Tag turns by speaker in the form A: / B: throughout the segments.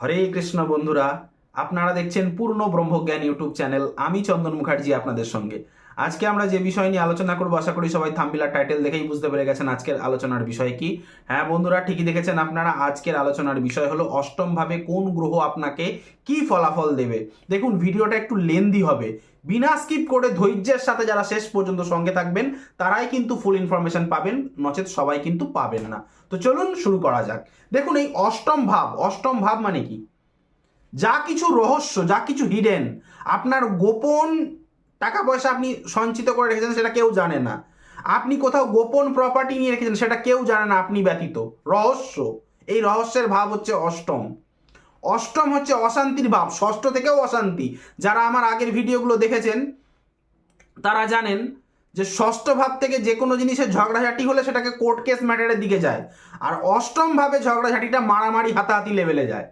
A: হরে কৃষ্ণ বন্ধুরা আপনারা দেখছেন পূর্ণ ব্রহ্মজ্ঞান ইউটিউব চ্যানেল। আমি চন্দন মুখার্জি আপনাদের সঙ্গে। আজকে আমরা যে বিষয় নিয়ে আলোচনা করব, আশা করি সবাই থাম্বিলার টাইটেল দেখেই বুঝতে পেরে গেছেন আজকের আলোচনার বিষয় কি। হ্যাঁ বন্ধুরা, ঠিকই দেখেছেন আপনারা, আজকের আলোচনার বিষয় হলো অষ্টম ভাবে কোন গ্রহ আপনাকে কি ফলাফল দেবে। দেখুন, ভিডিওটা একটু লেন্দি হবে। বিনা স্কিপ করে ধৈর্যের সাথে যারা শেষ পর্যন্ত সঙ্গে থাকবেন, তারাই কিন্তু ফুল ইনফরমেশন পাবেন, নচেত সবাই কিন্তু পাবেন না। তো চলুন শুরু করা যাক। দেখুন, এই অষ্টম ভাব অষ্টম ভাব মানে কি? যা কিছু রহস্য, যা কিছু হিডেন আপনার গোপন টাকা পয়সা আপনি সঞ্চিত করে রেখেছেন সেটা কেউ জানে না। আপনি কোথাও গোপন প্রপার্টি নিয়ে রেখেছেন সেটা কেউ জানে না আপনি ব্যতীত। রহস্য। এই রহস্যের ভাব হচ্ছে অষ্টম। অষ্টম হচ্ছে অশান্তির ভাব, ষষ্ঠ থেকেও অশান্তি। যারা আমার আগের ভিডিওগুলো দেখেছেন, তারা জানেন যে ষষ্ঠ ভাব থেকে যে কোনো জিনিসের ঝগড়াঝাটি হলে সেটাকে কোর্ট কেস ম্যাটারের দিকে যায়। আর অষ্টম ভাবে ঝগড়াঝাটিটা মারামারি হাতাহাতি লেভেলে যায়।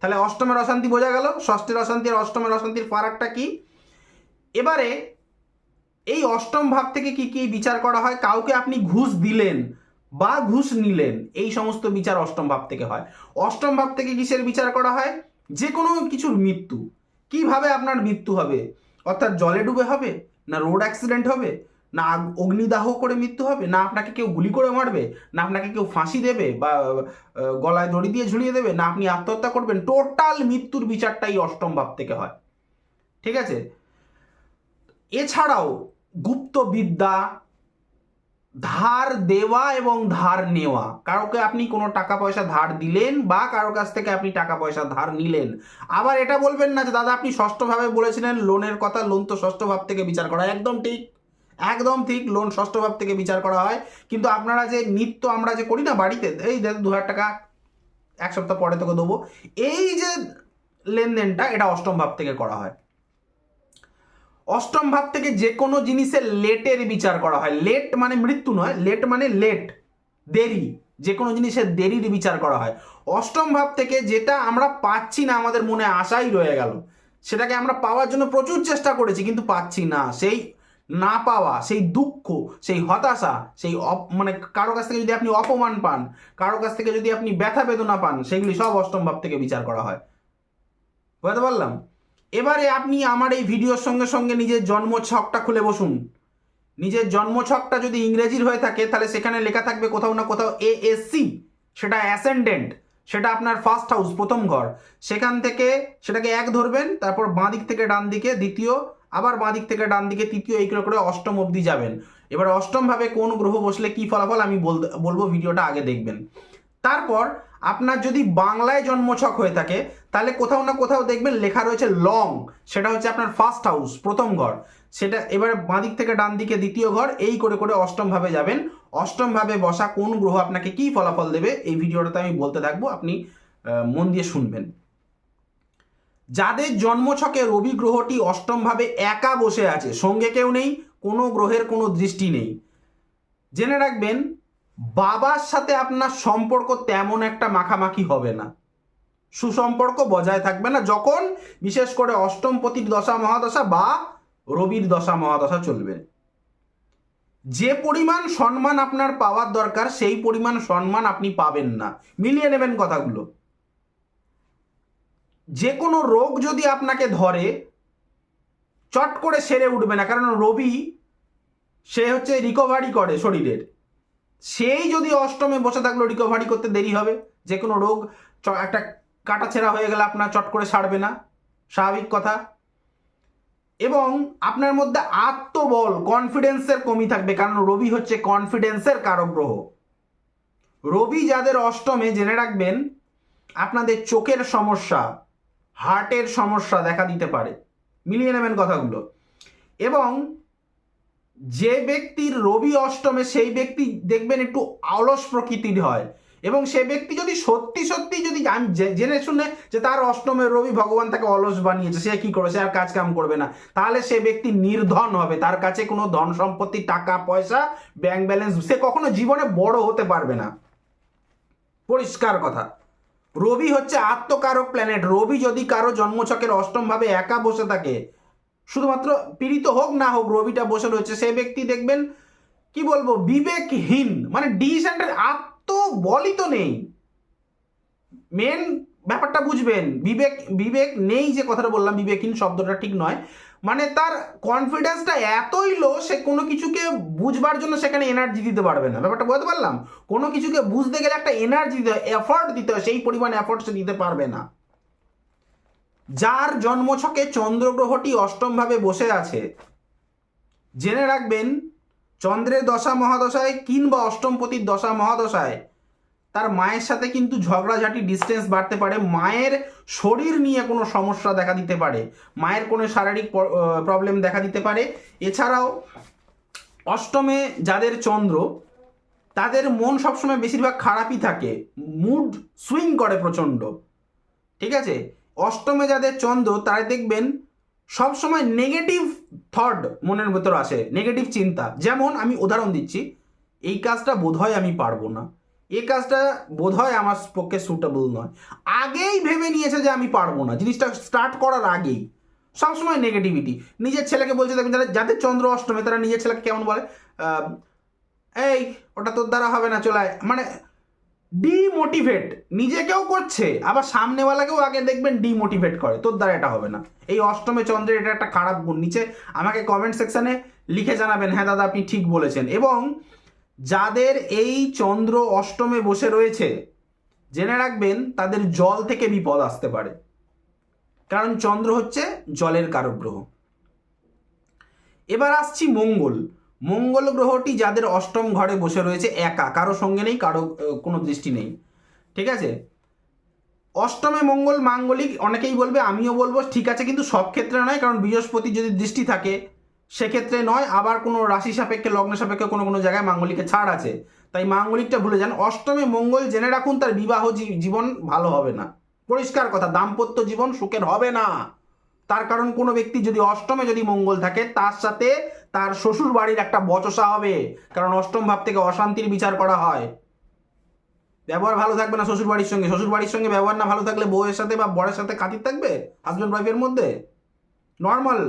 A: তাহলে অষ্টমের অশান্তি বোঝা গেল। ষষ্ঠের অশান্তি আর অষ্টমের অশান্তির ফারাকটা কি? এবারে এই অষ্টম ভাব থেকে কি কি বিচার করা হয়? কাউকে আপনি ঘুষ দিলেন বা ঘুষ নিলেন, এই সমস্ত বিচার অষ্টম ভাব থেকে হয়। অষ্টম ভাব থেকে কিসের বিচার করা হয়? যে কোনো কিছুর মৃত্যু। কীভাবে আপনার মৃত্যু হবে? অর্থাৎ জলে ডুবে হবে? না রোড অ্যাক্সিডেন্ট হবে? না অগ্নিদাহ করে মৃত্যু হবে? না আপনাকে কেউ গুলি করে মারবে? না আপনাকে কেউ ফাঁসি দেবে বা গলায় দড়ি দিয়ে ঝুলিয়ে দেবে? না আপনি আত্মহত্যা করবেন? টোটাল মৃত্যুর বিচারটাই অষ্টম ভাব থেকে হয়। ঠিক আছে? এছাড়াও গুপ্ত বিদ্যা ধার দেওয়া এবং ধার নেওয়া। কারোকে আপনি কোনো টাকা পয়সা ধার দিলেন বা কারও কাছ থেকে আপনি টাকা পয়সা ধার নিলেন। আবার এটা বলবেন না যে, দাদা, আপনি ষষ্ঠভাবে বলেছিলেন লোনের কথা, লোন তো ষষ্ঠ ভাব থেকে বিচার করা একদম ঠিক। একদম ঠিক, লোন ষষ্ঠ ভাব থেকে বিচার করা হয়। কিন্তু আপনারা যে নিত্য আমরা যে করি না বাড়িতে, এই দেখ দু হাজার টাকা, এক সপ্তাহ পরে তোকে দেবো, এই যে লেনদেনটা, এটা অষ্টম ভাব থেকে করা হয়। অষ্টম ভাব থেকে যে কোনো জিনিসের লেটের বিচার করা হয়। লেট মানে মৃত্যু নয়, লেট মানে লেট, দেরি, যে কোনো জিনিসের দেরির বিচার করা হয়। অষ্টম ভাব থেকে যেটা আমরা পাচ্ছি না, আমাদের মনে আশাই রয়ে গেল। সেটাকে আমরা পাওয়ার জন্য প্রচুর চেষ্টা করেছি, কিন্তু পাচ্ছি না। সেই না পাওয়া, সেই দুঃখ, সেই হতাশা, সেই মানে কারও কাছ থেকে যদি আপনি অপমান পান, কারও কাছ থেকে যদি আপনি ব্যথা বেদনা পান, সেগুলি সব অষ্টম ভাব থেকে বিচার করা হয়। বুঝতে পারলাম? এবারে আপনি আমার এই ভিডিওর সঙ্গে সঙ্গে নিজের জন্ম ছকটা খুলে বসুন। নিজের জন্ম ছকটা যদি ইংরেজির হয়ে থাকে, তাহলে সেখানে লেখা থাকবে কোথাও না কোথাও এ এস সেটা অ্যাসেন্ডেন্ট সেটা আপনার ফার্স্ট হাউস প্রথম ঘর। সেখান থেকে সেটাকে এক ধরবেন, তারপর বাঁ দিক থেকে ডান দিকে দ্বিতীয়, আবার বাঁ দিক থেকে ডান দিকে তৃতীয়, এই করে অষ্টম অবধি যাবেন। এবার অষ্টমভাবে কোন গ্রহ বসলে কি ফলাফল আমি বলব, ভিডিওটা আগে দেখবেন। তারপর আপনার যদি বাংলায় জন্মছক হয়ে থাকে, তাহলে কোথাও না কোথাও দেখবেন লেখা রয়েছে লং সেটা হচ্ছে আপনার ফার্স্ট হাউস প্রথম ঘর। সেটা এবারে বাঁদিক থেকে ডান দিকে দ্বিতীয় ঘর, এই করে করে অষ্টম ভাবে যাবেন। অষ্টম ভাবে বসা কোন গ্রহ আপনাকে কি ফলাফল দেবে, এই ভিডিওটাতে আমি বলতে থাকব, আপনি মন দিয়ে শুনবেন। যাদের জন্মছকে রবি গ্রহটি অষ্টম ভাবে একা বসে আছে, সঙ্গে কেউ নেই, কোনো গ্রহের কোনো দৃষ্টি নেই। জেনে রাখবেন বাবার সাথে আপনার সম্পর্ক তেমন একটা মাখামাখি হবে না। সুসম্পর্ক বজায় থাকবে না যখন বিশেষ করে অষ্টম পতির দশা, মহাদশা বা রবির দশা, মহাদশা চলবে। যে পরিমাণ সম্মান আপনার পাওয়ার দরকার, সেই পরিমাণ সম্মান আপনি পাবেন না। মিলিয়ে নেবেন কথাগুলো। যে কোনো রোগ যদি আপনাকে ধরে, চট করে সেরে উঠবে না। কারণ রবি, সে হচ্ছে রিকভারি করে শরীরের। সেই যদি অষ্টমে বসে থাকল রিকভারি করতে দেরি হবে, যে কোনো রোগ একটা কাটা ছেঁড়া হয়ে গেলে আপনার চট করে সারবে না। স্বাভাবিক কথা। এবং আপনার মধ্যে আত্মবল কনফিডেন্সের কমি থাকবে, কারণ রবি হচ্ছে কনফিডেন্সের কারক গ্রহ। রবি যাদের অষ্টমে, জেনে রাখবেন, আপনাদের চোখের সমস্যা হার্টের সমস্যা দেখা দিতে পারে। মিলিয়ে নেবেন কথাগুলো। এবং যে ব্যক্তির রবি অষ্টমে সেই ব্যক্তি দেখবেন একটু অলস প্রকৃতির হয়। এবং সে ব্যক্তি যদি সত্যি সত্যি যদি আমি জেনে শুনে যে তার অষ্টমে রবি ভগবান তাকে অলস বানিয়েছে, সে কি করবে সে আর কাজ কাম করবে না। তাহলে সে ব্যক্তি নির্ধন হবে। তার কাছে কোনো ধন সম্পত্তি, টাকা, পয়সা ব্যাংক ব্যালেন্স সে কখনো জীবনে বড় হতে পারবে না। পরিষ্কার কথা। রবি হচ্ছে আত্মকারক প্ল্যানেট রবি যদি কারও জন্মছকের অষ্টম ভাবে একা বসে থাকে শুধুমাত্র পীড়িত হোক না হোক, রবিটা বসে রয়েছে সে ব্যক্তি দেখবেন, কি বলব, বিবেকহীন মানে ডিসেন্টের আত্মবলই তো নেই। মেন ব্যাপারটা বুঝবেন, বিবেক বিবেক নেই যে কথাটা বললাম, বিবেকহীন শব্দটা ঠিক নয়। মানে তার কনফিডেন্সটা এতই লো সে কোনো কিছুকে বুঝবার জন্য সেখানে এনার্জি দিতে পারবে না। ব্যাপারটা বলতে পারলাম? কোনো কিছুকে বুঝতে গেলে একটা এনার্জি দিতে হয় এফর্ট দিতে হয়, সেই পরিমাণ এফর্ট সে দিতে পারবে না। যার জন্মছকে চন্দ্রগ্রহটি অষ্টমভাবে বসে আছে। জেনে রাখবেন, চন্দ্রের দশা মহাদশায় কিংবা অষ্টমপতির দশা মহাদশায় তার মায়ের সাথে কিন্তু ঝগড়াঝাটি ডিস্টেন্স বাড়তে পারে। মায়ের শরীর নিয়ে কোনো সমস্যা দেখা দিতে পারে। মায়ের কোনো শারীরিক প্রবলেম দেখা দিতে পারে। এছাড়াও, অষ্টমে যাদের চন্দ্র, তাদের মন সবসময় বেশিরভাগ খারাপই থাকে। মুড সুইং করে প্রচণ্ড। ঠিক আছে? অষ্টমে যাদের চন্দ্র, তারা দেখবেন সবসময় নেগেটিভ থট মনের ভেতর আসে নেগেটিভ চিন্তা। যেমন আমি উদাহরণ দিচ্ছি, এই কাজটা বোধহয় আমি পারব না। এই কাজটা বোধহয় আমার পক্ষে সুটেবল নয়। আগেই ভেবে নিয়েছে যে আমি পারব না। জিনিসটা স্টার্ট করার আগেই। সবসময় নেগেটিভিটি নিজের ছেলেকে বলছে দেখবেন যাদের যাদের চন্দ্র অষ্টমে, তারা নিজের ছেলেকে কেমন বলে? এই, ওটা তোর দ্বারা হবে না চলায় মানে ডিমোটিভেট নিজেকেও করছে, আবার সামনেওয়ালাকেও আগে দেখবেন ডিমোটিভেট করে, তোর দ্বারা এটা হবে না। এই অষ্টমে চন্দ্রের এটা একটা খারাপ গুণ, নিচে আমাকে কমেন্ট সেকশনে লিখে জানাবেন হ্যাঁ দাদা আপনি ঠিক বলেছেন। এবং যাদের এই চন্দ্র অষ্টমে বসে রয়েছে, জেনে রাখবেন তাদের জল থেকে বিপদ আসতে পারে। কারণ চন্দ্র হচ্ছে জলের কারক গ্রহ এবার আসছি মঙ্গল। মঙ্গল গ্রহটি যাদের অষ্টম ঘরে বসে রয়েছে একা, কারও সঙ্গে নেই, কারও কোনো দৃষ্টি নেই। ঠিক আছে? অষ্টমে মঙ্গল মাঙ্গলিক, অনেকেই বলবে, আমিও বলব, ঠিক আছে, কিন্তু সব ক্ষেত্রে নয়, কারণ বৃহস্পতি যদি দৃষ্টি থাকে, সেক্ষেত্রে নয়, আবার কোনো রাশি সাপেক্ষে, লগ্ন সাপেক্ষে কোনো কোনো জায়গায় মাঙ্গলিকে ছাড় আছে। তাই মাঙ্গলিকটা ভুলে যান। অষ্টমে মঙ্গল জেনে রাখুন, তার বিবাহ জীবন ভালো হবে না। পরিষ্কার কথা, দাম্পত্য জীবন সুখের হবে না। তার কারণ কোনো ব্যক্তি যদি অষ্টমে যদি মঙ্গল থাকে, তার সাথে তার শ্বশুর বাড়ির একটা বচসা হবে, কারণ অষ্টম ভাব থেকে অশান্তির বিচার করা হয়। ব্যবহার ভালো থাকবে না শ্বশুর বাড়ির সঙ্গে। শ্বশুর বাড়ির সঙ্গে ব্যবহার না ভালো থাকলে বউয়ের সাথে বা বরের সাথে খাতির থাকবে? হাজব্যান্ড ওয়াইফের মধ্যে? নর্মাল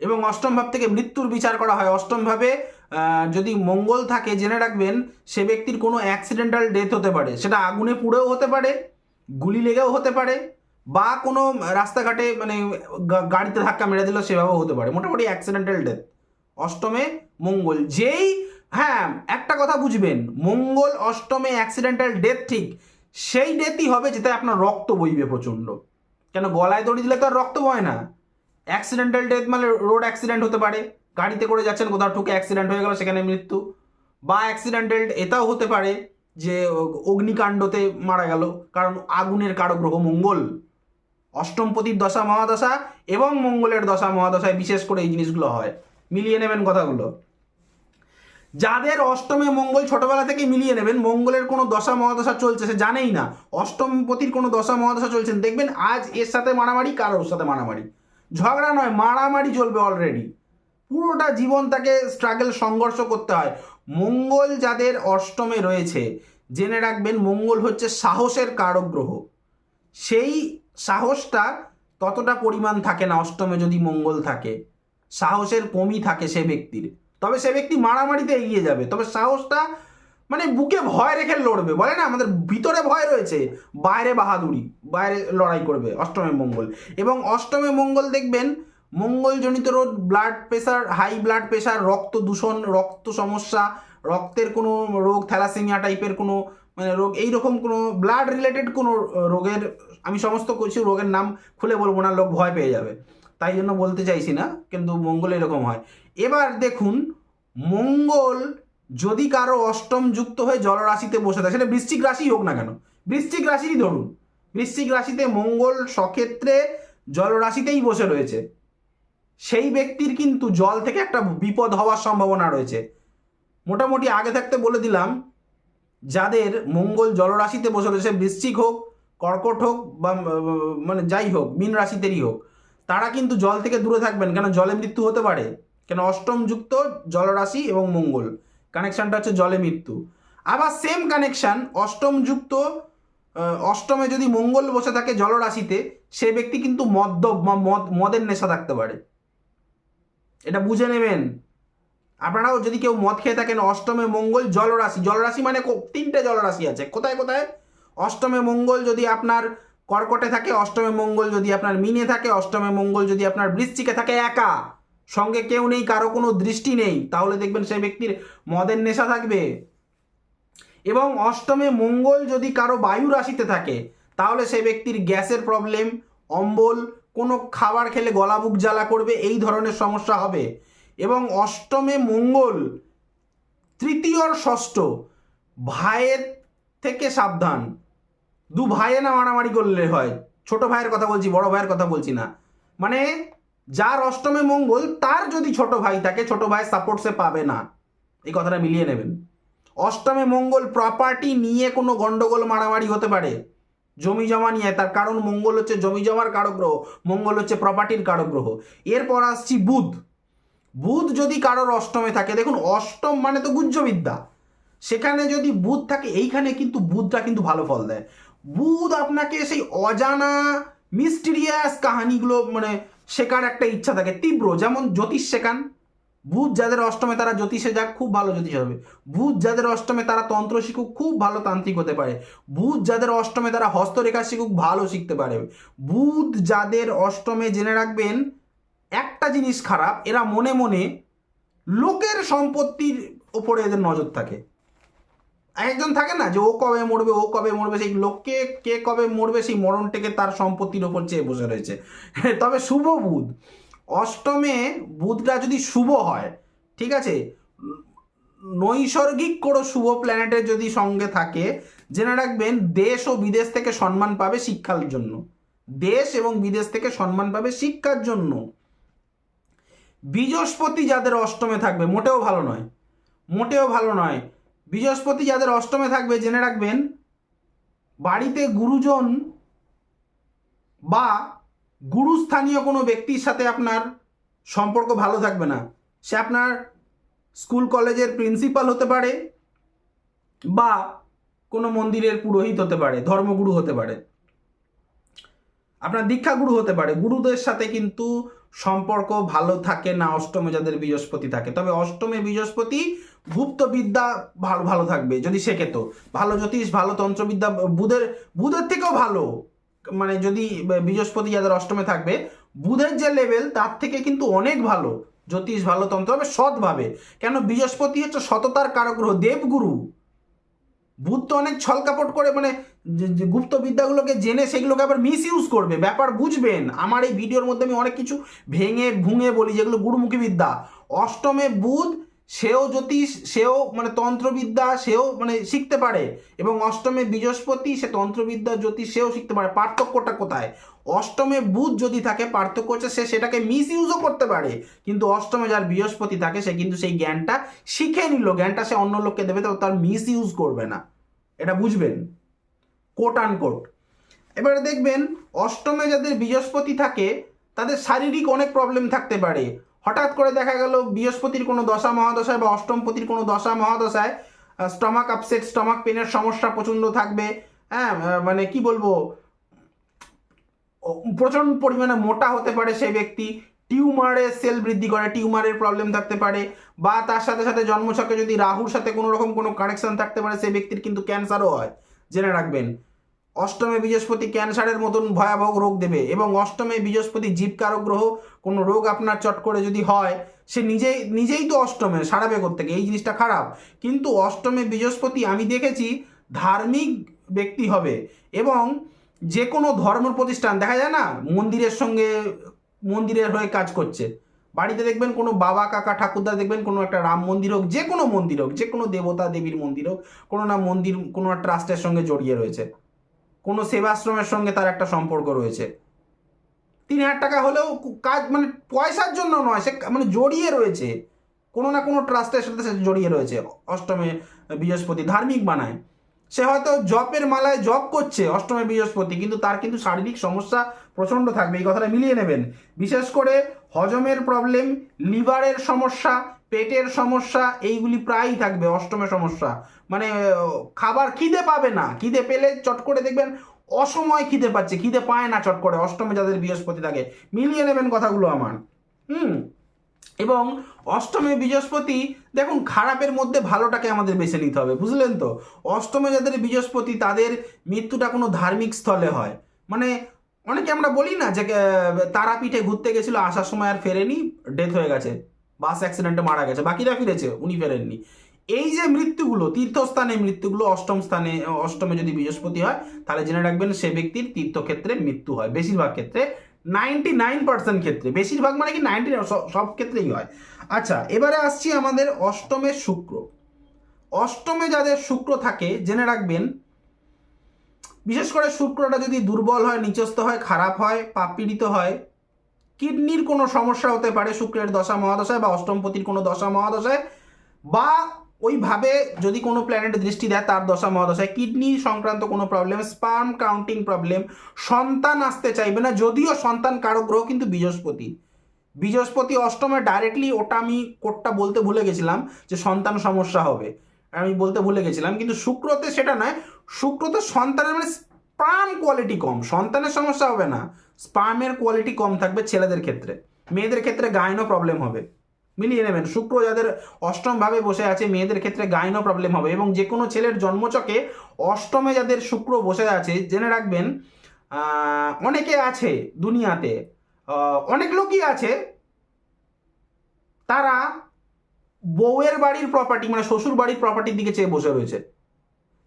A: এবং অষ্টম ভাব থেকে মৃত্যুর বিচার করা হয়। অষ্টম ভাবে যদি মঙ্গল থাকে, জেনে রাখবেন, সে ব্যক্তির কোনো অ্যাক্সিডেন্টাল ডেথ হতে পারে। সেটা আগুনে পুড়েও হতে পারে, গুলি লেগেও হতে পারে। বা কোনো রাস্তাঘাটে মানে গাড়িতে ধাক্কা মেরে দিল সেভাবেও হতে পারে। মোটামুটি অ্যাক্সিডেন্টাল ডেথ অষ্টমে মঙ্গল। যেই হ্যাঁ একটা কথা বুঝবেন, মঙ্গল অষ্টমে অ্যাক্সিডেন্টাল ডেথ ঠিক, সেই ডেথই হবে যেটা আপনার রক্ত বইবে প্রচণ্ড। কেন, গলায় দড়ি দিলে তো আর রক্ত বয় না। অ্যাক্সিডেন্টাল ডেথ মানে রোড অ্যাক্সিডেন্ট হতে পারে। গাড়িতে করে যাচ্ছেন, কোথাও ঠুকে অ্যাক্সিডেন্ট হয়ে গেল, সেখানে মৃত্যু। বা অ্যাক্সিডেন্টাল এটাও হতে পারে যে অগ্নিকাণ্ডতে মারা গেল। কারণ আগুনের কারও গ্রহ মঙ্গল। অষ্টমপতির দশা, মহাদশা এবং মঙ্গলের দশা, মহাদশায় বিশেষ করে এই জিনিসগুলো হয়। মিলিয়ে নেবেন কথাগুলো। যাদের অষ্টমে মঙ্গল ছোটবেলা থেকে মিলিয়ে নেবেন, মঙ্গলের কোনো দশা, মহাদশা চলছে, সে জানেই না। অষ্টমপতির কোনো দশা, মহাদশা চলছেন দেখবেন আজ এর সাথে মারামারি, কারোর সাথে মারামারি। ঝগড়া নয়, মারামারি চলবে অলরেডি পুরোটা জীবন তাকে স্ট্রাগল সংঘর্ষ করতে হয়। মঙ্গল যাদের অষ্টমে রয়েছে, জেনে রাখবেন মঙ্গল হচ্ছে সাহসের কারক গ্রহ। সেই সাহসটা ততটা পরিমাণ থাকে না, অষ্টমে যদি মঙ্গল থাকে। সাহসের কমই থাকে সে ব্যক্তির। তবে সে ব্যক্তি মারামারিতে এগিয়ে যাবে। তবে সাহসটা মানে বুকে ভয় রেখে লড়বে। বলে না, আমাদের ভিতরে ভয় রয়েছে। বাইরে বাহাদুরি, বাইরে লড়াই করবে অষ্টমে মঙ্গল। এবং অষ্টমে মঙ্গল দেখবেন, মঙ্গলজনিত রোগ blood pressure high blood pressure রক্ত দূষণ, রক্ত সমস্যা, রক্তের কোনো রোগ, থ্যালাসেমিয়া টাইপের কোনো মানে রোগ, এইরকম কোনো ব্লাড রিলেটেড কোনো রোগের আমি সমস্ত কিছু রোগের নাম খুলে বলব না, লোক ভয় পেয়ে যাবে। তাই জন্য বলতে চাইছি না, কিন্তু মঙ্গল এরকম হয়। এবার দেখুন, মঙ্গল যদি কারও অষ্টম যুক্ত হয়ে জলরাশিতে বসে থাকে, সেটা বৃশ্চিক রাশি হোক না কেন, বৃশ্চিক রাশিরই ধরুন। বৃশ্চিক রাশিতে মঙ্গল সক্ষেত্রে জলরাশিতেই বসে রয়েছে। সেই ব্যক্তির কিন্তু জল থেকে একটা বিপদ হওয়ার সম্ভাবনা রয়েছে। মোটামুটি আগে থাকতে বলে দিলাম, যাদের মঙ্গল জলরাশিতে বসে রয়েছে বৃশ্চিক হোক কর্কট হোক বা মানে যাই হোক, মীন রাশিতেরই হোক, তারা কিন্তু জল থেকে দূরে থাকবেন। কেন? জলে মৃত্যু হতে পারে। কেন? অষ্টম যুক্ত জলরাশি এবং মঙ্গল। কানেকশানটা হচ্ছে জলে মৃত্যু। আবার সেম কানেকশন অষ্টম যুক্ত অষ্টমে যদি মঙ্গল বসে থাকে জলরাশিতে, সে ব্যক্তি কিন্তু মদ্য মদ, মদের নেশা থাকতে পারে। এটা বুঝে নেবেন। আপনারাও যদি কেউ মদ খেয়ে থাকেন, অষ্টমে মঙ্গল জলরাশি। জলরাশি মানে তিনটে জলরাশি আছে। কোথায় কোথায়? অষ্টমে মঙ্গল যদি আপনার কর্কটে থাকে, অষ্টমে মঙ্গল যদি আপনার মিনে থাকে, অষ্টমে মঙ্গল যদি আপনার বৃশ্চিকে থাকে, একা। সঙ্গে কেউ নেই, কারও কোনো দৃষ্টি নেই। তাহলে দেখবেন সেই ব্যক্তির মদের নেশা থাকবে। এবং অষ্টমে মঙ্গল যদি কারও বায়ু রাশিতে থাকে, তাহলে সেই ব্যক্তির গ্যাসের প্রবলেম, অম্বল, কোনো খাবার খেলে গলা বুক জ্বালা করবে, এই ধরনের সমস্যা হবে। এবং অষ্টমে মঙ্গল, তৃতীয় ষষ্ঠ, ভাইয়ের থেকে সাবধান। দু ভাইয়ে না মারামারি করলে হয়। ছোট ভাইয়ের কথা বলছি, বড় ভাইয়ের কথা বলছি না। মানে যার অষ্টমে মঙ্গল, তার যদি ছোট ভাই থাকে, ছোট ভাই সাপোর্ট সে পাবে না। এই কথাটা মিলিয়ে নেবেন। অষ্টমে মঙ্গল প্রপার্টি নিয়ে কোনো গন্ডগোল, মারামারি হতে পারে। জমি জমা নিয়ে, তার কারণ মঙ্গল হচ্ছে জমি জমার কারক গ্রহ মঙ্গল হচ্ছে প্রপার্টির কারক গ্রহ এরপর আসছি বুধ। বুধ যদি কারোর অষ্টমে থাকে, দেখুন, অষ্টম মানে তো গুজ্জবিদ্যা সেখানে যদি বুধ থাকে, এইখানে কিন্তু বুধটা কিন্তু ভালো ফল দেয়। বুধ আপনাকে সেই অজানা মিস্টিরিয়াস কাহানিগুলো মানে শেখার একটা ইচ্ছা থাকে, তীব্র। যেমন জ্যোতিষ শেখান। বুধ যাদের অষ্টমে তারা জ্যোতিষে যাক, খুব ভালো জ্যোতিষ হবে। বুধ যাদের অষ্টমে তারা তন্ত্র শিখুক, খুব ভালো তান্ত্রিক হতে পারে। বুধ যাদের অষ্টমে তারা হস্তরেখা শিখুক, ভালো শিখতে পারে। বুধ যাদের অষ্টমে জেনে রাখবেন, একটা জিনিস খারাপ, এরা মনে মনে লোকের সম্পত্তির ওপরে এদের নজর থাকে। একজন থাকে না যে ও কবে মরবে, ও কবে মরবে, সেই লোককে কে কবে মরবে, সেই মরণটাকে তার সম্পত্তির ওপর চেয়ে বসে রয়েছে। তবে শুভ বুধ, অষ্টমে বুধটা যদি শুভ হয়, ঠিক আছে? নৈসর্গিক কোনো শুভ প্ল্যানেটের যদি সঙ্গে থাকে, জেনে রাখবেন দেশ ও বিদেশ থেকে সম্মান পাবে শিক্ষার জন্য। দেশ এবং বিদেশ থেকে সম্মান পাবে শিক্ষার জন্য। বৃহস্পতি যাদের অষ্টমে থাকবে, মোটেও ভালো নয়। মোটেও ভালো নয়। বৃহস্পতি যাদের অষ্টমে থাকবে, জেনে রাখবেন, বাড়িতে গুরুজন বা গুরুস্থানীয় কোনো ব্যক্তির সাথে আপনার সম্পর্ক ভালো থাকবে না। সে আপনার স্কুল কলেজের প্রিন্সিপাল হতে পারে বা কোনো মন্দিরের পুরোহিত হতে পারে, ধর্মগুরু হতে পারে। আপনার দীক্ষাগুরু হতে পারে। গুরুদের সাথে কিন্তু সম্পর্ক ভালো থাকে না, অষ্টমে যাদের বৃহস্পতি থাকে। তবে অষ্টমে বৃহস্পতি গুপ্ত বিদ্যা ভালো ভালো থাকবে, যদি শেখে তো ভালো জ্যোতিষ, ভালো তন্ত্রবিদ্যা, বুধের বুধের থেকেও ভালো। মানে যদি বৃহস্পতি যাদের অষ্টমে থাকবে, বুধের যে লেভেল তার থেকে কিন্তু অনেক ভালো। জ্যোতিষ, ভালো তন্ত্র হবে সৎভাবে। কেন? বৃহস্পতি হচ্ছে সততার কারক গ্রহ দেবগুরু। বুধ তো অনেক ছলকাপট করে মানে গুপ্ত বিদ্যাগুলোকে জেনে সেগুলোকে আবার মিস ইউজ করবে। ব্যাপার বুঝবেন। আমার এই ভিডিওর মধ্যে আমি অনেক কিছু ভেঙে ভুঙে বলি, যেগুলো গুরুমুখী বিদ্যা। অষ্টমে বুধ, সেও জ্যোতিষ, সেও মানে তন্ত্রবিদ্যা, সেও মানে শিখতে পারে। এবং অষ্টমে বৃহস্পতি, সে তন্ত্রবিদ্যা, জ্যোতিষ, সেও শিখতে পারে। পার্থক্যটা কোথায়? অষ্টমে বুধ যদি থাকে, পার্থক্য হচ্ছে সে সেটাকে মিস ইউজও করতে পারে। কিন্তু অষ্টমে যার বৃহস্পতি থাকে, সে কিন্তু সেই জ্ঞানটা শিখে নিল। জ্ঞানটা সে অন্য লোককে দেবে তার মিস ইউজ করবে না। এটা বুঝবেন। কোট আন কোট এবারে দেখবেন, অষ্টমে যাদের বৃহস্পতি থাকে, তাদের শারীরিক অনেক প্রবলেম থাকতে পারে। হঠাৎ করে দেখা গেল, বৃহস্পতির কোনো দশা মহাদশায় বা অষ্টমপতির কোনো দশা মহাদশায় স্টমাক আপসেট স্টমাক পেনের সমস্যা প্রচণ্ড থাকবে। হ্যাঁ মানে কি বলব? প্রচণ্ড পরিমাণে মোটা হতে পারে সেই ব্যক্তি। টিউমারের সেল বৃদ্ধি করে, টিউমারের প্রবলেম থাকতে পারে বা তার সাথে সাথে জন্মছকে যদি রাহুর সাথে কোনো রকম কোনো কানেকশন থাকতে পারে, সেই ব্যক্তির কিন্তু ক্যান্সারও হয়। জেনে রাখবেন, অষ্টমে বৃহস্পতি ক্যান্সারের মতন ভয়াবহ রোগ দেবে এবং অষ্টমে বৃহস্পতি জীবকারক গ্রহ কোনো রোগ আপনার চট করে যদি হয়, সে নিজেই নিজেই তো অষ্টমে, সারাবে থেকে এই জিনিসটা খারাপ। কিন্তু অষ্টমে বৃহস্পতি আমি দেখেছি ধার্মিক ব্যক্তি হবে এবং যে কোনো ধর্ম প্রতিষ্ঠান দেখা যায় না, মন্দিরের সঙ্গে মন্দিরের হয়ে কাজ করছে। বাড়িতে দেখবেন কোনো বাবা, কাকা, ঠাকুরদা, দেখবেন কোনো একটা রাম মন্দির হোক, যে কোনো মন্দির হোক, যে কোনো দেবতা দেবীর মন্দির হোক, কোনো না মন্দির, কোনো ট্রাস্টের সঙ্গে জড়িয়ে রয়েছে। কোনো সেবাশ্রমের সঙ্গে তার একটা সম্পর্ক রয়েছে। তিন হাজার টাকা হলেও কাজ মানে পয়সার জন্য নয়, সে মানে জড়িয়ে রয়েছে। কোনো না কোনো ট্রাস্টের সাথে সে জড়িয়ে রয়েছে। অষ্টমে বৃহস্পতি ধার্মিক বানায়। সে হয়তো জপের মালায় জপ করছে অষ্টমে বৃহস্পতি, কিন্তু তার কিন্তু শারীরিক সমস্যা প্রচণ্ড থাকবে, এই কথাটা মিলিয়ে নেবেন। বিশেষ করে হজমের প্রবলেম লিভারের সমস্যা, পেটের সমস্যা, এইগুলি প্রায়ই থাকবে অষ্টমের সমস্যা। মানে খাবার খিদে পাবে না। খিদে পেলে চট করে দেখবেন অসময় খিদে পাচ্ছে, খিদে পায় না চট করে, অষ্টমে যাদের বৃহস্পতি থাকে। মিলিয়ে নেবেন কথাগুলো আমার। হুম? এবং অষ্টমে বৃহস্পতি, দেখুন, খারাপের মধ্যে ভালোটাকে আমাদের বেছে নিতে হবে, বুঝলেন তো? অষ্টমে যাদের বৃহস্পতি, তাদের মৃত্যুটা কোনো ধার্মিক স্থলে হয়। মানে অনেকে আমরা বলি না যে তারাপীঠে ঘুরতে গেছিল, আসার সময় আর ফেরেনি ডেথ হয়ে গেছে বাস অ্যাক্সিডেন্টে মারা গেছে, বাকিরা ফিরেছে, উনি ফেরেননি। এই যে মৃত্যুগুলো, তীর্থস্থানে মৃত্যুগুলো, অষ্টম স্থানে, অষ্টমে যদি বৃহস্পতি হয়, তাহলে জেনে রাখবেন সে ব্যক্তির তীর্থক্ষেত্রে মৃত্যু হয়, বেশিরভাগ ক্ষেত্রে নাইনটি নাইন পার্সেন্ট ক্ষেত্রে, বেশিরভাগ মানে কি নাইনটি সব ক্ষেত্রেই হয়। আচ্ছা এবারে আসছি আমাদের অষ্টমের শুক্র। অষ্টমে যাদের শুক্র থাকে, জেনে রাখবেন বিশেষ করে শুক্রটা যদি দুর্বল হয়, নিচস্থ হয়, খারাপ হয়, পাপ পীড়িত হয়, কিডনির কোনো সমস্যা হতে পারে শুক্রের দশা মহাদশায় বা অষ্টমপতির কোনো দশা মহাদশায় বা ওইভাবে যদি কোনো প্ল্যানেট দৃষ্টি দেয় তার দশা মহাদশায়, কিডনি সংক্রান্ত কোনো প্রবলেম স্পার্ম কাউন্টিং প্রবলেম সন্তান আসতে চাইবে না, যদিও সন্তান কারও গ্রহ কিন্তু বৃহস্পতি। বৃহস্পতি অষ্টমে ডাইরেক্টলি ওটা আমি কোটটা বলতে ভুলে গেছিলাম যে সন্তান সমস্যা হবে। আমি বলতে ভুলে গেছিলাম, কিন্তু শুক্রতে সেটা নয়, শুক্রতে সন্তানের মানে স্পাম কোয়ালিটি কম। সন্তানের সমস্যা হবে না। স্পামের কোয়ালিটি কম থাকবে ছেলেদের ক্ষেত্রে। মেয়েদের ক্ষেত্রে গাইনো প্রবলেম হবে। মিলিয়ে নেবেন, শুক্র যাদের অষ্টমভাবে বসে আছে, মেয়েদের ক্ষেত্রে গাইনো প্রবলেম হবে এবং যে কোনো ছেলের জন্মচকে অষ্টমে যাদের শুক্র বসে আছে, জেনে রাখবেন অনেকে আছে দুনিয়াতে অনেক লোকই আছে, তারা বউয়ের বাড়ির প্রপার্টি মানে শ্বশুর বাড়ির প্রপার্টির দিকে চেয়ে বসে রয়েছে।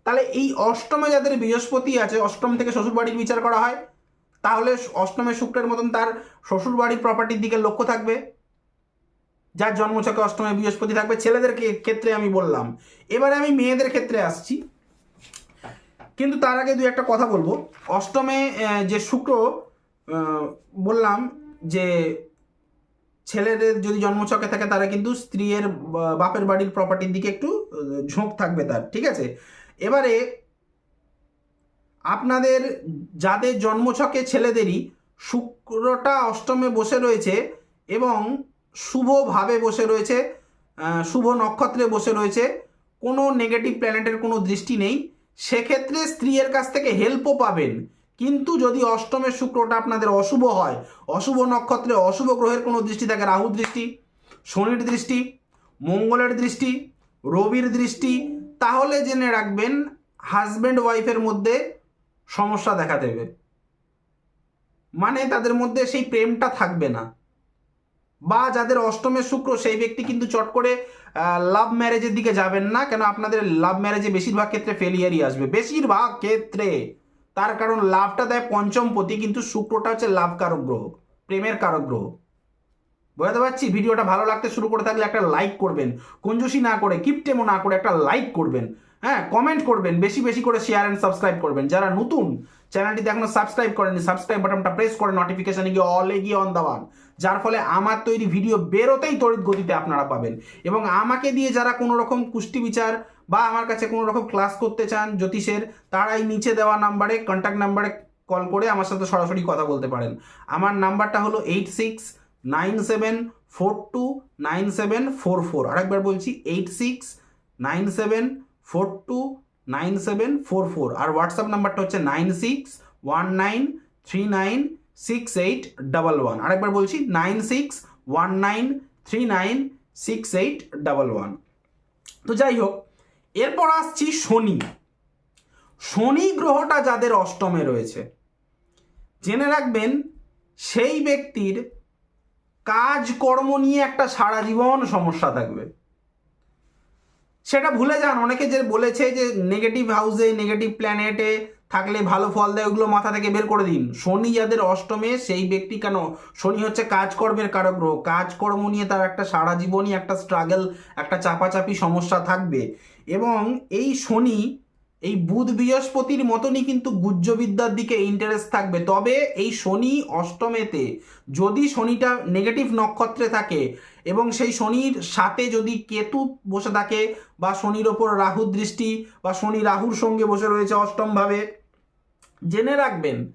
A: তাহলে এই অষ্টমে যাদের বৃহস্পতি আছে, অষ্টম থেকে শ্বশুর বাড়ির বিচার করা হয়, তাহলে অষ্টমে শুক্রের মতন তার শ্বশুর বাড়ির প্রপার্টির দিকে লক্ষ্য থাকবে। যার জন্মছকে অষ্টমে বৃহস্পতি থাকবে, ছেলেদের ক্ষেত্রে আমি বললাম। এবারে আমি মেয়েদের ক্ষেত্রে আসছি। কিন্তু তার আগে দু একটা কথা বলব। অষ্টমে যে শুক্র বললাম যে ছেলেদের যদি জন্মছকে থাকে, তারা কিন্তু স্ত্রীর বাপের বাড়ির প্রপার্টির দিকে একটু ঝোঁক থাকবে তার, ঠিক আছে? এবারে, আপনাদের যাদের জন্মছকে ছেলেদেরই, শুক্রটা অষ্টমে বসে রয়েছে এবং শুভভাবে বসে রয়েছে শুভ নক্ষত্রে বসে রয়েছে, কোনো নেগেটিভ প্ল্যানেটের কোনো দৃষ্টি নেই, সেক্ষেত্রে স্ত্রীর কাছ থেকে হেল্পও পাবেন। কিন্তু যদি অষ্টমের শুক্রটা আপনাদের অশুভ হয়, অশুভ নক্ষত্রে অশুভ গ্রহের কোনো দৃষ্টি থাকে, রাহুর দৃষ্টি, শনির দৃষ্টি, মঙ্গলের দৃষ্টি, রবির দৃষ্টি, তাহলে জেনে রাখবেন হাজব্যান্ড ওয়াইফের মধ্যে সমস্যা দেখা দেবে। মানে তাদের মধ্যে সেই প্রেমটা থাকবে না। বা যাদের অষ্টমের শুক্র, সেই ব্যক্তি কিন্তু চট করে লাভ ম্যারেজের দিকে যাবেন না, কেন আপনাদের লাভ ম্যারেজে বেশিরভাগ ক্ষেত্রে ফেলিয়ারই আসবে। বেশিরভাগ ক্ষেত্রে। তার কারণ লাভটা দেয় পঞ্চম পঞ্চমপতি কিন্তু শুক্রটা হচ্ছে লাভ কারক গ্রহ, প্রেমের কারক গ্রহ। বোঝাতে পারছি? ভিডিওটা ভালো লাগতে শুরু করে থাকলে একটা লাইক করবেন কঞ্জুসি না করে, কিপটেমো না করে একটা লাইক করবেন হ্যাঁ কমেন্ট করবেন, বেশি বেশি করে শেয়ার অ্যান্ড সাবস্ক্রাইব করবেন। যারা নতুন চ্যানেলটিতে এখনও সাবস্ক্রাইব করেনি সাবস্ক্রাইব বাটনটা প্রেস করে নোটিফিকেশনে গিয়ে অল এগিয়ে অন দাবান যার ফলে আমার তৈরি ভিডিও বেরোতেই তড়িৎ গতিতে আপনারা পাবেন। এবং আমাকে দিয়ে যারা কোনো রকম কুষ্টি বিচার বা আমার কাছে কোনো রকম ক্লাস করতে চান জ্যোতিষের, তারাই নিচে দেওয়া নাম্বারে কন্ট্যাক্ট নাম্বারে কল করে আমার সাথে সরাসরি কথা বলতে পারেন। আমার নাম্বারটা হলো eight six nine seven four two nine seven four four আরেকবার বলছি eight six nine seven four two nine seven four four আর হোয়াটসঅ্যাপ নাম্বারটা হচ্ছে nine six one nine three nine six eight double one আরেকবার বলছি nine six one nine three nine six eight double one তো যাই হোক এরপর আসছি শনি। শনি গ্রহটা যাদের অষ্টমে রয়েছে, জেনে রাখবেন সেই ব্যক্তির কাজকর্ম নিয়ে একটা সারা জীবন সমস্যা থাকবে। সেটা ভুলে যান। অনেকে যে বলেছে যে নেগেটিভ হাউসে নেগেটিভ প্ল্যানেটে থাকলে ভালো ফল দেয়, ওগুলো মাথা থেকে বের করে দিন। শনি যাদের অষ্টমে, সেই ব্যক্তি কেন? শনি হচ্ছে কাজকর্মের কারক গ্রহ। কাজকর্ম নিয়ে তার একটা সারা জীবনই একটা স্ট্রাগল একটা চাপাচাপি সমস্যা থাকবে। এবং এই শনি, এই বুধ বৃহস্পতির মতনই কিন্তু গুজ্জবিদ্যার দিকে ইন্টারেস্ট থাকবে। তবে এই শনি অষ্টমেতে, যদি শনিটা নেগেটিভ নক্ষত্রে থাকে, এবং সেই শনির সাথে যদি কেতু বসে থাকে, বা শনির ওপর রাহুর দৃষ্টি, বা শনি রাহুর সঙ্গে বসে রয়েছে অষ্টমভাবে জেনে রাখবেন,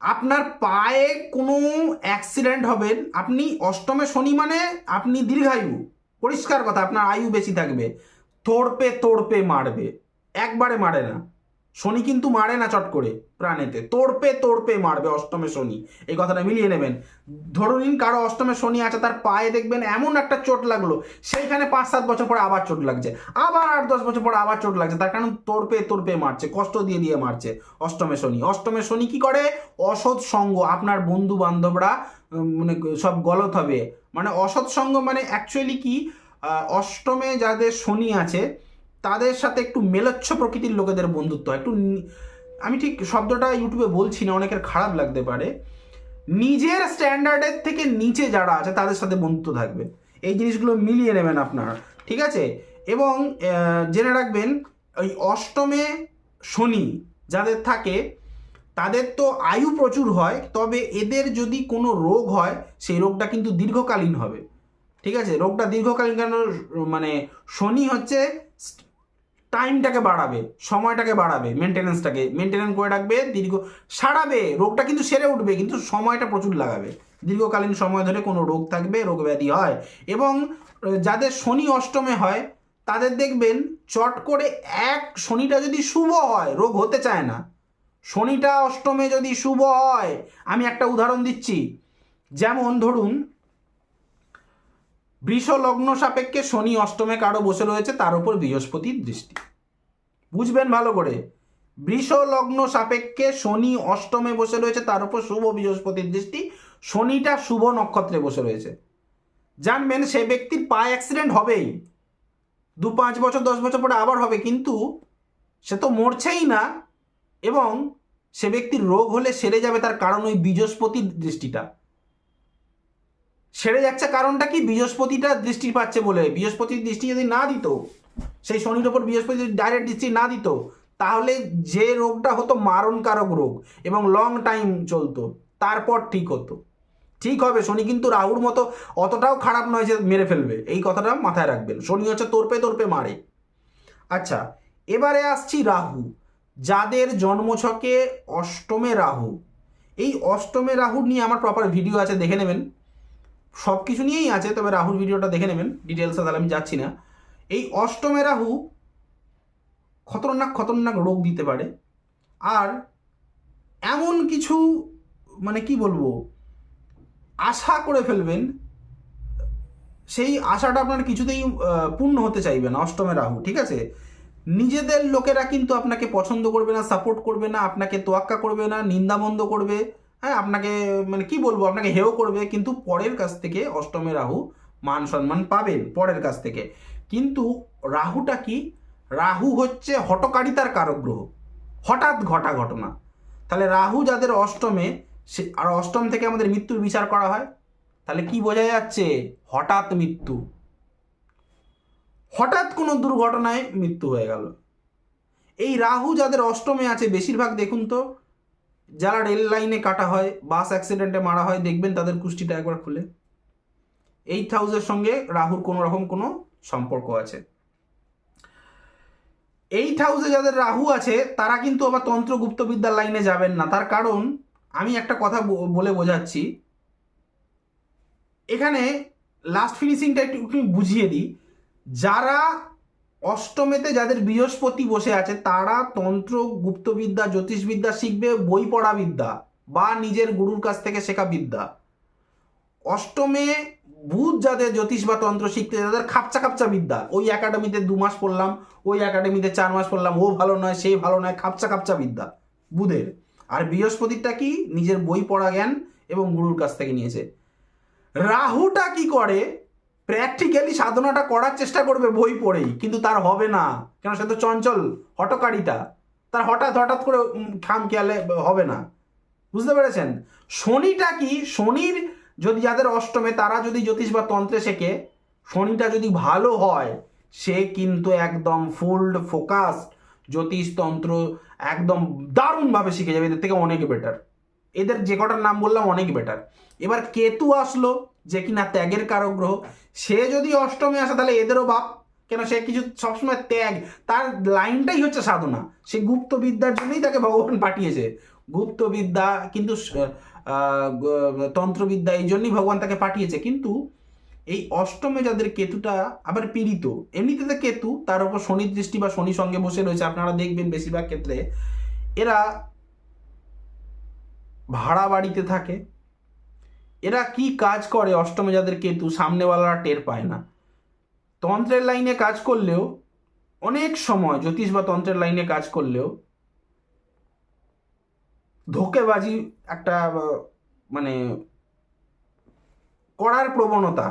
A: আপনার পায়ে কোনো অ্যাক্সিডেন্ট হবেন আপনি অষ্টমে শনি মানে আপনি দীর্ঘায়ু। পরিষ্কার কথা, আপনার আয়ু বেশি থাকবে। তোড়পে তোড়পে মারবে। একবারে মারে না। শনি কিন্তু মারে না চট করে প্রাণেতে। তোড়পে তোড়পে মারবে অষ্টমে শনি। এই কথাটা মিলিয়ে নেবেন। ধরুন নিন কারও অষ্টমে শনি আছে, তার পায়ে দেখবেন এমন একটা চোট লাগল, সেইখানে পাঁচ, সাত বছর পরে আবার চোট লাগছে। আবার আট, দশ বছর পরে আবার চোট লাগছে, তার কারণ তোড়পে তোড়পে মারছে, কষ্ট দিয়ে দিয়ে মারছে অষ্টমে শনি। অষ্টমে শনি কি করে? অসৎ সঙ্গ। আপনার বন্ধু বান্ধবরা মানে সব গলত হবে। মানে অসৎ সঙ্গ মানে অ্যাকচুয়ালি কি? অষ্টমে যাদের শনি আছে তাদের সাথে একটু মেলচ্ছ প্রকৃতির লোকেদের বন্ধুত্ব। একটু আমি ঠিক শব্দটা ইউটিউবে বলছি না, অনেকের খারাপ লাগতে পারে। নিজের স্ট্যান্ডার্ডের থেকে নিচে যারা আছে, তাদের সাথে বন্ধুত্ব থাকবে। এই জিনিসগুলো মিলিয়ে নেবেন আপনারা, ঠিক আছে? এবং জেনে রাখবেন ওই অষ্টমে শনি যাদের থাকে, তাদের তো আয়ু প্রচুর হয়, তবে এদের যদি কোনো রোগ হয়, সেই রোগটা কিন্তু দীর্ঘকালীন হবে। ঠিক আছে? রোগটা দীর্ঘকালীন কেন মানে শনি হচ্ছে টাইমটাকে বাড়াবে, সময়টাকে বাড়াবে মেনটেনেন্সটাকে মেনটেনেন্স করে রাখবে, দীর্ঘ, সারাবে। রোগটা কিন্তু সেরে উঠবে, কিন্তু সময়টা প্রচুর লাগাবে। দীর্ঘকালীন সময় ধরে কোনো রোগ থাকবে রোগ ব্যাধি হয়। এবং যাদের শনি অষ্টমে হয়, তাদের দেখবেন চট করে এক শনিটা যদি শুভ হয়, রোগ হতে চায় না। শনিটা অষ্টমে যদি শুভ হয়, আমি একটা উদাহরণ দিচ্ছি। যেমন ধরুন বৃষ লগ্ন সাপেক্ষে শনি অষ্টমে কারও বসে রয়েছে, তার উপর বৃহস্পতির দৃষ্টি। বুঝবেন ভালো করে। বৃষ লগ্ন সাপেক্ষে শনি অষ্টমে বসে রয়েছে, তার উপর শুভ বৃহস্পতির দৃষ্টি, শনিটা শুভ নক্ষত্রে বসে রয়েছে। জানবেন সে ব্যক্তির পায়ে অ্যাক্সিডেন্ট হবেই। দু পাঁচ বছর, দশ বছর পরে আবার হবে, কিন্তু সে তো মরছেই না এবং সে ব্যক্তির রোগ হলে সেরে যাবে, তার কারণ ওই বৃহস্পতির দৃষ্টিটা। সেরে যাচ্ছে কারণটা কি? বৃহস্পতিটা দৃষ্টি পাচ্ছে বলে। বৃহস্পতির দৃষ্টি যদি না দিত, সেই শনির ওপর বৃহস্পতি যদি ডাইরেক্ট দৃষ্টি না দিত, তাহলে যে রোগটা হতো মারণকারক রোগ এবং লং টাইম চলতো, তারপর ঠিক হতো। ঠিক হবে, শনি কিন্তু রাহুর মতো অতটাও খারাপ নয় যে মেরে ফেলবে। এই কথাটা মাথায় রাখবেন। শনি হচ্ছে তোরপে তোরপে মারে। আচ্ছা এবারে আসছি রাহু। যাদের জন্মছকে অষ্টমে রাহু। এই অষ্টমে রাহু নিয়ে আমার প্রপার ভিডিও আছে, দেখে নেবেন। সব কিছু নিয়েই আছে, তবে রাহুর ভিডিওটা দেখে নেবেন ডিটেলসে তাহলে আমি যাচ্ছি না। এই অষ্টমে রাহু খতরনাক খতরনাক রোগ দিতে পারে, আর এমন কিছু মানে কি বলব, আশা করে ফেলবেন, সেই আশাটা আপনার কিছুতেই পূর্ণ হতে চাইবে না অষ্টমে রাহু, ঠিক আছে? নিজেদের লোকেরা কিন্তু আপনাকে পছন্দ করবে না সাপোর্ট করবে না, আপনাকে তোয়াক্কা করবে না, নিন্দামন্দ করবে হ্যাঁ আপনাকে মানে কি বলব, আপনাকে হেও করবে, কিন্তু পরের কাছ থেকে অষ্টমে রাহু মান সম্মান পাবেন পরের কাছ থেকে। কিন্তু রাহুটা কি? রাহু হচ্ছে হটকারিতার কারক গ্রহ হঠাৎ ঘটা ঘটনা। তাহলে রাহু যাদের অষ্টমে, সে, আর অষ্টম থেকে আমাদের মৃত্যুর বিচার করা হয়, তাহলে কি বোঝা যাচ্ছে? হঠাৎ মৃত্যু। হঠাৎ কোনো দুর্ঘটনায় মৃত্যু হয়ে গেল। এই রাহু যাদের অষ্টমে আছে, বেশিরভাগ দেখুন তো যারা রেল লাইনে কাটা হয়, বাস অ্যাক্সিডেন্টে মারা হয়, দেখবেন তাদের কুষ্টিটা একবার খুলে। এইট হাউসের সঙ্গে রাহুর কোনো রকম কোনো সম্পর্ক আছে। এইট হাউসে যাদের রাহু আছে, তারা কিন্তু আবার তন্ত্র গুপ্তবিদ্যার লাইনে যাবেন না। তার কারণ, আমি একটা কথা বলে বোঝাচ্ছি। এখানে লাস্ট ফিনিশিংটা একটু একটু বুঝিয়ে দিই। যারা অষ্টমেতে যাদের বৃহস্পতি বসে আছে, তারা তন্ত্র, গুপ্তবিদ্যা, জ্যোতিষবিদ্যা শিখবে, বই পড়া বিদ্যা বা নিজের গুরুর কাছ থেকে শেখা বিদ্যা। অষ্টমে বুধ যাদের জ্যোতিষ বা তন্ত্র শিখতে তাদের খাপচা খাপচা বিদ্যা। ওই একাডেমিতে দু মাস পড়লাম, ওই একাডেমিতে চার মাস পড়লাম, ও ভালো নয়, সে ভালো নয়, খাপচা খাপচা বিদ্যা বুধের। আর বৃহস্পতিটা কি? নিজের বই পড়া জ্ঞান এবং গুরুর কাছ থেকে নিয়েছে। রাহুটা কি করে? প্র্যাকটিক্যালি সাধনাটা করার চেষ্টা করবে বই পড়েই, কিন্তু তার হবে না। কেন সে তো চঞ্চল হটকারিতা। তার হঠাৎ হঠাৎ করে খাম খেয়ালে হবে না। বুঝতে পেরেছেন? শনিটা কি? শনির যদি যাদের অষ্টমে, তারা যদি জ্যোতিষ বা তন্ত্রে শেখে, শনিটা যদি ভালো হয়, সে কিন্তু একদম ফুলড ফোকাস জ্যোতিষ তন্ত্র একদম দারুণভাবে শিখে যাবে। এদের থেকে অনেক বেটার এদের যে কটার নাম বললাম, অনেক বেটার এবার কেতু আসলো যে কিনা ত্যাগের কারক গ্রহ। সে যদি অষ্টমে আসে, তাহলে এদেরও বাপ। কেন সে কিছু সবসময় ত্যাগ। তার লাইনটাই হচ্ছে সাধনা। সে গুপ্ত বিদ্যার জন্যই তাকে ভগবান পাঠিয়েছে। গুপ্ত বিদ্যা কিন্তু তন্ত্রবিদ্যা এই জন্যই ভগবান তাকে পাঠিয়েছে। কিন্তু এই অষ্টমে যাদের কেতুটা আবার পীড়িত, এমনিতে কেতু, তার উপর শনির দৃষ্টি বা শনি সঙ্গে বসে রয়েছে, আপনারা দেখবেন বেশিরভাগ ক্ষেত্রে। এরা ভাড়া বাড়িতে থাকে এরা কি কাজ করে অষ্টমে যাদের কেতু, সামনেওয়ালারা টের পায় না। তন্ত্রের লাইনে কাজ করলেও, অনেক সময় জ্যোতিষ বা তন্ত্রের লাইনে কাজ করলেও, ধোকেবাজি একটা মানে করার প্রবণতা।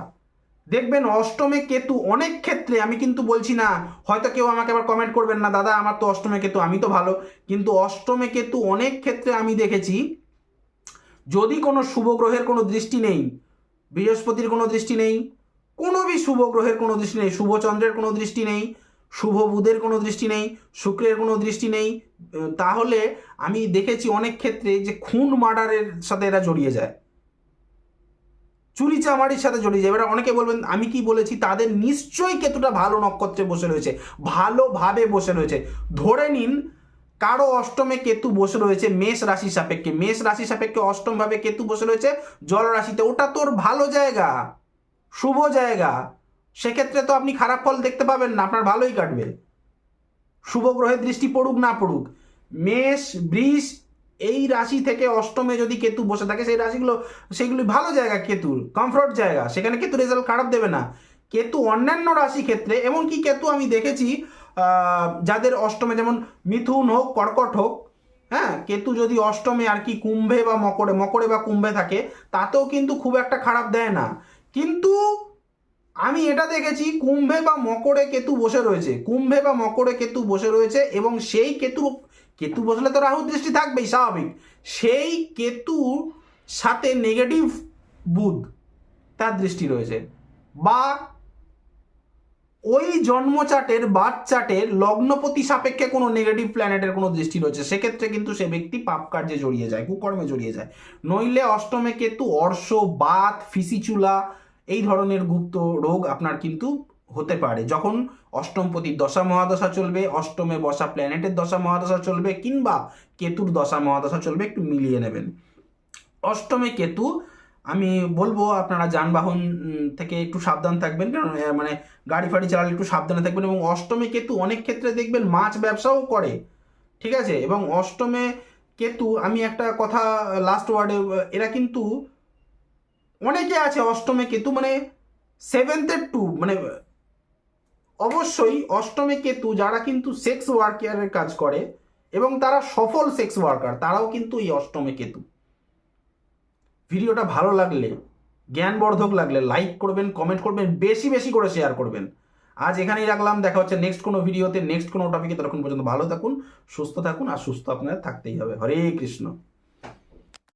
A: দেখবেন অষ্টমে কেতু অনেক ক্ষেত্রে, আমি কিন্তু বলছি না, হয়তো কেউ আমাকে আবার কমেন্ট করবেন না, দাদা, আমার তো অষ্টমে কেতু, আমি তো ভালো। কিন্তু অষ্টমে কেতু অনেক ক্ষেত্রে আমি দেখেছি যদি কোনো শুভ গ্রহের কোনো দৃষ্টি নেই, বৃহস্পতির কোনো দৃষ্টি নেই, কোনো বি শুভ গ্রহের কোনো দৃষ্টি নেই, শুভ চন্দ্রের কোনো দৃষ্টি নেই, শুভ বুধের কোনো দৃষ্টি নেই, শুক্রের কোনো দৃষ্টি নেই তাহলে আমি দেখেছি অনেক ক্ষেত্রে যে খুন মার্ডারের সাথে এরা জড়িয়ে যায়। চুরি চামারির সাথে জড়িয়ে যায়। এবার অনেকে বলবেন, আমি কি বলেছি? তাদের নিশ্চয়ই কেতুটা ভালো নক্ষত্রে বসে রয়েছে, ভালোভাবে বসে রয়েছে। ধরে নিন কারও অষ্টমে কেতু বসে রয়েছে, মেষ রাশি সাপেক্ষে। মেষ রাশি সাপেক্ষে অষ্টম ভাবে কেতু বসে রয়েছে, জল রাশিতে। ওটা তোর ভালো জায়গা, শুভ জায়গা। সেক্ষেত্রে তো আপনি খারাপ ফল দেখতে পাবেন না, আপনার ভালোই কাটবে। শুভ গ্রহের দৃষ্টি পড়ুক না পড়ুক। মেষ, বৃষ, এই রাশি থেকে অষ্টমে যদি কেতু বসে থাকে, সেই রাশিগুলো, সেগুলি ভালো জায়গা কেতুর কমফর্ট জায়গা। সেখানে কেতু রেজাল্ট খারাপ দেবে না। কেতু অন্যান্য রাশি ক্ষেত্রে, এমনকি কেতু আমি দেখেছি যাদের অষ্টমে, যেমন মিথুন হোক, কর্কট হোক হ্যাঁ কেতু যদি অষ্টমে আর কি কুম্ভে বা মকরে মকরে বা কুম্ভে থাকে, তাতেও কিন্তু খুব একটা খারাপ দেয় না। কিন্তু আমি এটা দেখেছি, কুম্ভে বা মকরে কেতু বসে রয়েছে, কুম্ভে বা মকরে কেতু বসে রয়েছে এবং সেই কেতু কেতু বসলে তো রাহু দৃষ্টি থাকবেই, স্বাভাবিক। সেই কেতুর সাথে নেগেটিভ বুধ, তার দৃষ্টি রয়েছে। বা ওই জন্মচাটের বাচ্চাটের লগ্নপতি সাপেক্ষে কোনো নেগেটিভ প্ল্যানেটের কোনো দৃষ্টি রয়েছে। সেক্ষেত্রে কিন্তু সে ব্যক্তি পাপ কার্যে জড়িয়ে যায়, কুকর্মে জড়িয়ে যায়। নইলে অষ্টমে কেতু, অর্শ, বাত, ফিসিচুলা, এই ধরনের গুপ্ত রোগ আপনার কিন্তু হতে পারে। যখন অষ্টমপতির দশা মহাদশা চলবে, অষ্টমে বসা প্ল্যানেটের দশা মহাদশা চলবে, কিংবা কেতুর দশা মহাদশা চলবে, একটু মিলিয়ে নেবেন। অষ্টমে কেতু আমি বলব আপনারা যানবাহন থেকে একটু সাবধান থাকবেন। কারণ মানে গাড়ি ফাড়ি চালালে একটু সাবধানে থাকবেন এবং অষ্টমে কেতু অনেক ক্ষেত্রে দেখবেন মাছ ব্যবসাও করে। ঠিক আছে? এবং অষ্টমে কেতু, আমি একটা কথা লাস্ট ওয়ার্ডে এরা কিন্তু অনেকে আছে অষ্টমে কেতু মানে সেভেন্থের টু মানে অবশ্যই অষ্টমে কেতু যারা কিন্তু সেক্স ওয়ার্কারের কাজ করে এবং তারা সফল সেক্স ওয়ার্কার তারাও কিন্তু এই অষ্টমে কেতু। ভিডিওটা ভালো লাগলে, জ্ঞানবর্ধক লাগলে লাইক করবেন কমেন্ট করবেন, বেশি বেশি করে শেয়ার করবেন। আজ এখানেই রাখলাম, দেখা হচ্ছে নেক্সট কোনো ভিডিওতে নেক্সট কোনো টপিকে তখন পর্যন্ত ভালো থাকুন, সুস্থ থাকুন, আর সুস্থ আপনার থাকতেই হবে। হরে কৃষ্ণ।